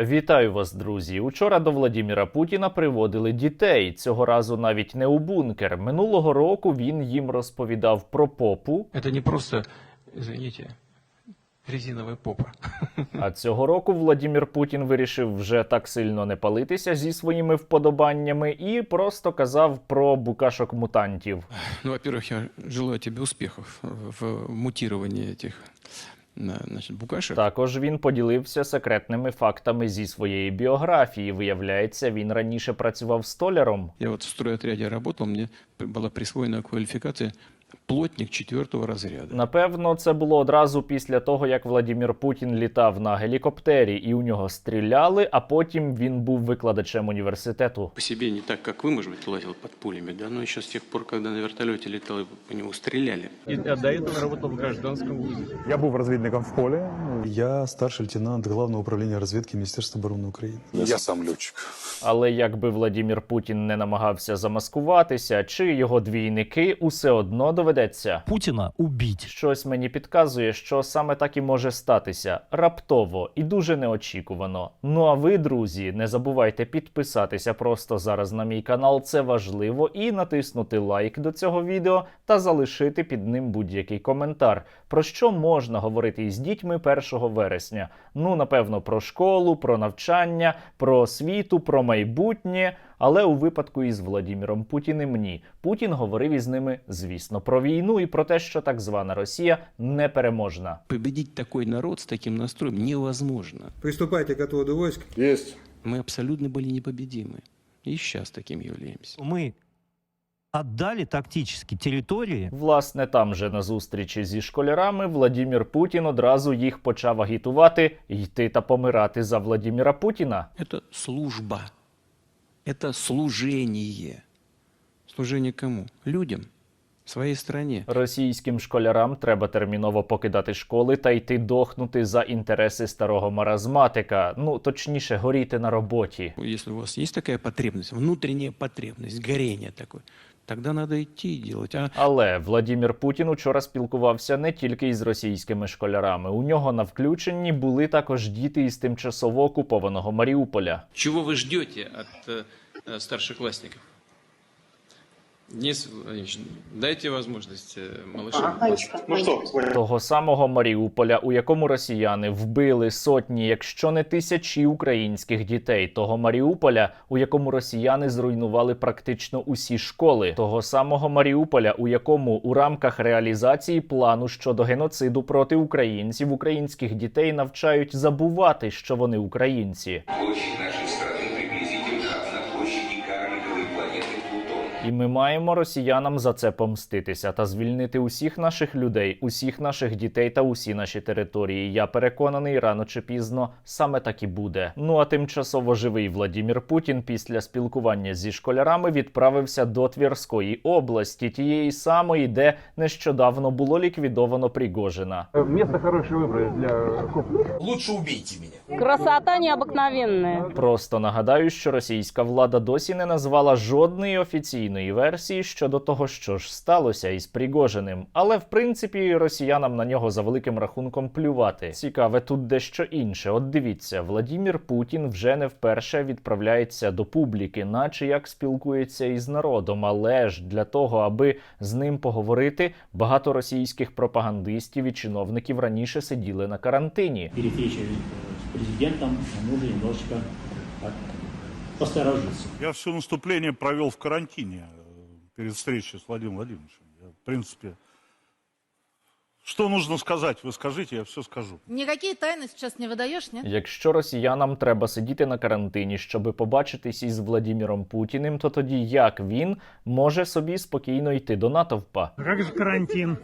Вітаю вас, друзі. Учора до Владіміра Путіна приводили дітей. Цього разу навіть не у бункер. Минулого року він їм розповідав про попу. Это не просто, извините, резиновая попа. А цього року Владімір Путін вирішив вже так сильно не палитися зі своїми вподобаннями і просто казав про букашок мутантів. Ну, во-первых, я желаю тебе успехов в мутировании этих на- значит, букашек. Також він поділився секретними фактами зі своєї біографії. Виявляється, він раніше працював столяром. Я от в стройотряді працював, мені була присвоєна квалификация плотник четвертого разряда. Напевно, це було одразу після того, як Владімір Путін літав на гелікоптері и у нього стріляли, а потім він був викладачем університету. По себе не так, как вы, может быть, лазил под пулями, да, но еще с тех пор, когда на вертолете летал, и по нему стреляли. И а до этого работал в гражданском вузе. Я був розвідником в полі. Я старший лейтенант Главного управления разведки Министерства обороны Украины. Я сам летчик. Але якби Владімір Путін не намагався замаскуватися, чи його двійники, усе одно доведеться. Путина убить. Щось мені підказує, що саме так і може статися раптово і дуже неочікувано. Ну а ви, друзі, не забувайте підписатися просто зараз на мій канал, це важливо, і натиснути лайк до цього відео та залишити під ним будь-який коментар. Про що можна говорити із дітьми 1 вересня? Ну, напевно, про школу, про навчання, про освіту, про майбутнє. Але у випадку із Владіміром Путіним ні. Путін говорив із ними, звісно, про війну і про те, що так звана Росія непереможна. Победить такой народ с таким настроем невозможно. Приступайте к отводу войск. Есть. Мы абсолютно были непобедимы. И сейчас таким являемся. Мы отдали тактически территории, Власне, там же на зустрічі зі школярами Владімір Путін одразу їх почав агітувати йти та помирати за Владіміра Путіна. Это служба. Это служение. Служение кому? Людям. Своїй стране. Російським школярам треба терміново покидати школи та йти дохнути за інтереси старого маразматика. Ну точніше, горіти на роботі. Якщо у вас є така потребність, внутрішня потребність, горіння такое, тогда надо идти и делать. А Але Владімір Путін учора спілкувався не тільки із російськими школярами. У нього на включенні були також діти із тимчасово окупованого Маріуполя. чего вы ждете от э, э, старшеклассников? Денис Владимирович, дайте возможность э, малышам. Ну что, Того самого Маріуполя, у якому росіяни вбили сотні, якщо не тисячі українських дітей. Того Маріуполя, у якому росіяни зруйнували практично усі школи. Того самого Маріуполя, у якому у рамках реалізації плану щодо геноциду проти українців українських дітей навчають забувати, що вони українці. І ми маємо росіянам за це помститися та звільнити усіх наших людей, усіх наших дітей та усі наші території. Я переконаний, рано чи пізно саме так і буде. Ну а тимчасово живий Владімір Путін після спілкування зі школярами відправився до Тверської області, тієї самої, де нещодавно було ліквідовано Пригожина. Место хорошее выбрали для. Лучше убейте меня. Красота необыкновенная. Просто нагадаю, що російська влада досі не назвала жодної офіційної версії щодо того, що ж сталося із Пригожиним. Але в принципі росіянам на нього за великим рахунком плювати. Цікаве тут дещо інше. От дивіться, Владімір Путін вже не вперше відправляється до публіки, наче як спілкується із народом. Але ж для того, аби з ним поговорити, багато російських пропагандистів і чиновників раніше сиділи на карантині. перед встречей с президентом нужно немножечко посторожиться. Я все наступление провел в карантине э, перед встречей с Владимиром Владимировичем. Я, в принципе, что нужно сказать, вы скажите, я все скажу. Никакие тайны сейчас не выдаешь, нет? Якщо росіянам треба сидіти на карантині, щоби побачитись із Владіміром Путіним, то тоді як він може собі спокійно йти до натовпа? Как же карантин?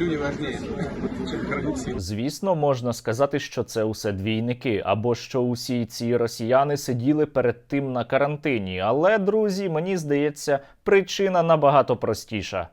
Люди важнее, чем Звісно, можна сказати, що це усе двійники, або що усі ці росіяни сиділи перед тим на карантині. Але, друзі, мені здається, причина набагато простіша.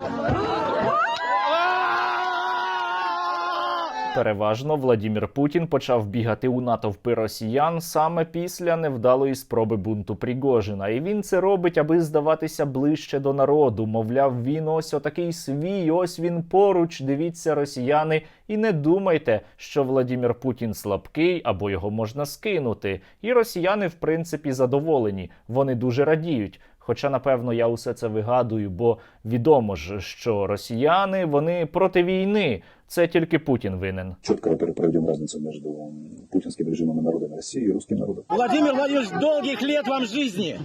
Переважно Владімір Путін почав бігати у натовпи росіян саме після невдалої спроби бунту Пригожина. І він це робить, аби здаватися ближче до народу. Мовляв, він ось отакий свій, ось він поруч. Дивіться, росіяни, і не думайте, що Владімір Путін слабкий або його можна скинути. І росіяни, в принципі, задоволені. Вони дуже радіють. Хоча, напевно, я усе це вигадую, бо відомо ж, що росіяни вони проти війни. Це тільки Путін винен. четко, во-первых, проведем разницу между м, путинским режимом и народом России и русским народом. Владимир Владимирович, долгих лет вам жизни!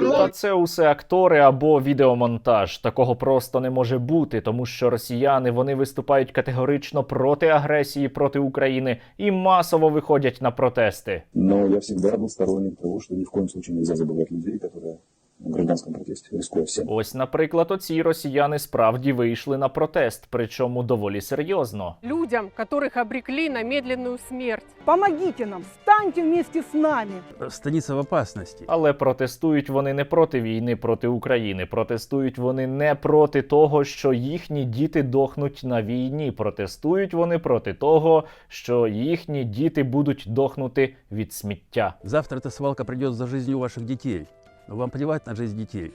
Та це усе актори або відеомонтаж. Такого просто не може бути, тому що росіяни вони виступають категорично проти агресії проти України і масово виходять на протести. Но я всегда был сторонник того, что ни в коем случае нельзя забывать людей, которые в гражданском протесте, рискуя всем. Ось, наприклад, оці росіяни справді вийшли на протест, причому доволі серйозно. Людям, которых обрекли на медленную смерть. Помогите нам, станьте вместе с нами. Станица в опасности. Але протестують вони не проти війни проти України. Протестують вони не проти того, що їхні діти дохнуть на війні. Протестують вони проти того, що їхні діти будуть дохнути від сміття. Завтра эта свалка придет за жизнью ваших детей. Но вам плевать на жизнь детей.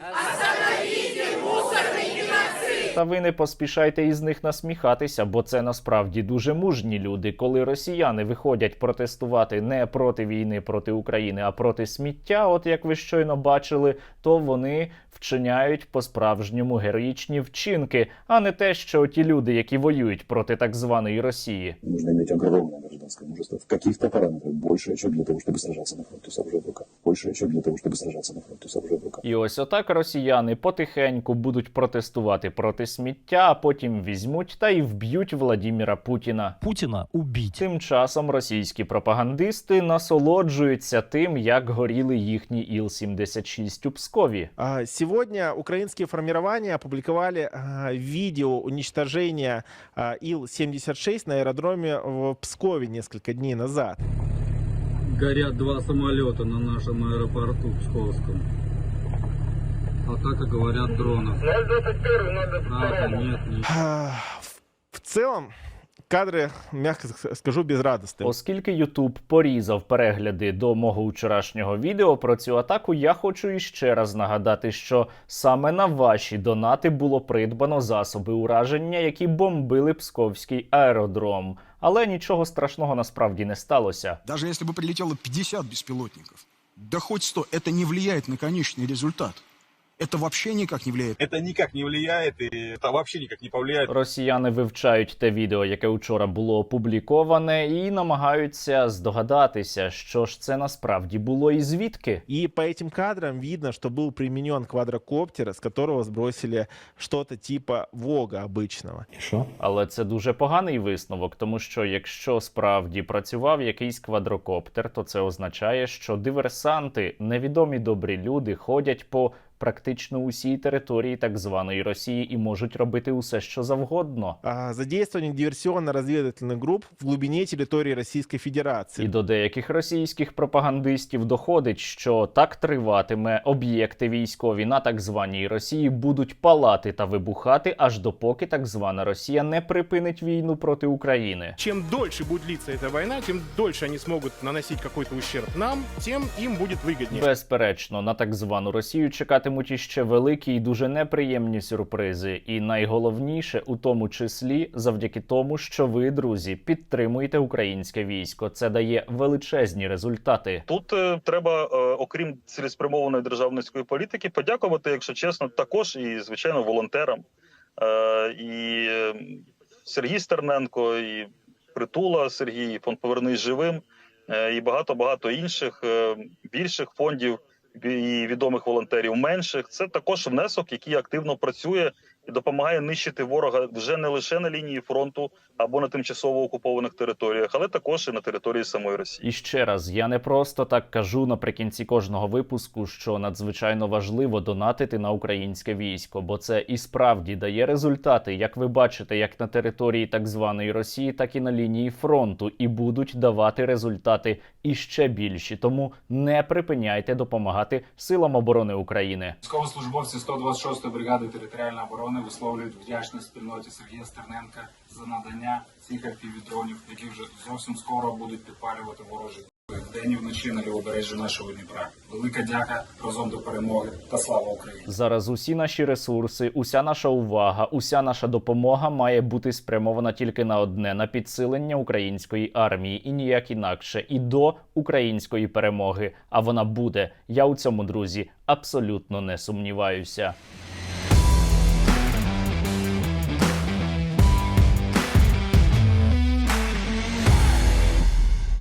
Та ви не поспішайте із них насміхатися, бо це насправді дуже мужні люди. Коли росіяни виходять протестувати не проти війни проти України, а проти сміття, от як ви щойно бачили, то вони вчиняють по-справжньому героїчні вчинки, а не те, що ті люди, які воюють проти так званої Росії. Нужно иметь огромное гражданское мужество. В каких-то параметрах больше, чем для того, чтобы сражаться на оружием в руках. Больше, чем для того, чтобы сражаться на оружием в руках. І ось отак росіяни потихеньку будуть протестувати проти сміття, а потім візьмуть та й вб'ють Владіміра Путіна. Путина убить. Тим часом російські пропагандисти насолоджуються тим, як горіли їхні Іл-76 у Пскові. А, Сегодня украинские формирования опубликовали а, видео уничтожения а, Ил-76 на аэродроме в Пскове несколько дней назад. Горят два самолета на нашем аэропорту Псковском Атака, говорят, дронов. А, нет, нет. А, В в целом, кадры, мягко ск- скажу, безрадостные. Оскільки Ютуб порізав перегляди до мого вчорашнього відео про цю атаку, я хочу іще раз нагадати, що саме на ваші донати було придбано засоби ураження, які бомбили Псковський аеродром. Але нічого страшного насправді не сталося. Даже если бы прилетело 50 беспилотников, да хоть 100, это не влияет на конечный результат. Это вообще никак не влияет. Это никак не влияет, и это вообще никак не повлияет. Росіяни вивчають те відео, яке вчора було опубліковане, і намагаються здогадатися, що ж це насправді було і звідки. И по этим кадрам видно, что был применен квадрокоптер, с которого сбросили что-то типа Вога обычного. Але це дуже поганий висновок, тому що якщо справді працював якийсь квадрокоптер, то це означає, що диверсанти, невідомі добрі люди, ходять по практично усій території так званої Росії і можуть робити усе, що завгодно. А, Задействование диверсионно-разведывательных групп в глубине территории Российской Федерации. І до деяких російських пропагандистів доходить, що так триватиме об'єкти військові на так званій Росії будуть палати та вибухати, аж допоки так звана Росія не припинить війну проти України. Чем дольше будет длиться эта война, тем дольше они смогут наносить какой-то ущерб нам, тем им будет выгоднее. Безперечно, на так звану Росію чекатимуть іще великі і дуже неприємні сюрпризи. І найголовніше у тому числі завдяки тому, що ви, друзі, підтримуєте українське військо. Це дає величезні результати. Тут е, треба, е, окрім цілеспрямованої державницької політики, подякувати, якщо чесно, також і звичайно волонтерам. Е, і Сергій Стерненко, і Притула Сергій, і фонд Повернись живим, е, і багато багато інших е, більших фондів і відомих волонтерів менших. Це також внесок, який активно працює і допомагає нищити ворога вже не лише на лінії фронту або на тимчасово окупованих територіях, але також і на території самої Росії. І ще раз, я не просто так кажу наприкінці кожного випуску, що надзвичайно важливо донатити на українське військо, бо це і справді дає результати, як ви бачите, як на території так званої Росії, так і на лінії фронту, і будуть давати результати іще більші. Тому не припиняйте допомагати силам оборони України. Військовослужбовці 126-ї бригади територіальної оборони вони висловлюють вдячність спільноті Сергія Стерненка за надання цих FPV-дронів, які вже зовсім скоро будуть підпалювати ворожі вдень і вночі на лівобережжі нашого Дніпра. Велика дяка разом до перемоги та слава Україні! Зараз усі наші ресурси, уся наша увага, уся наша допомога має бути спрямована тільки на одне на підсилення української армії і ніяк інакше, і до української перемоги. А вона буде. Я у цьому друзі абсолютно не сумніваюся.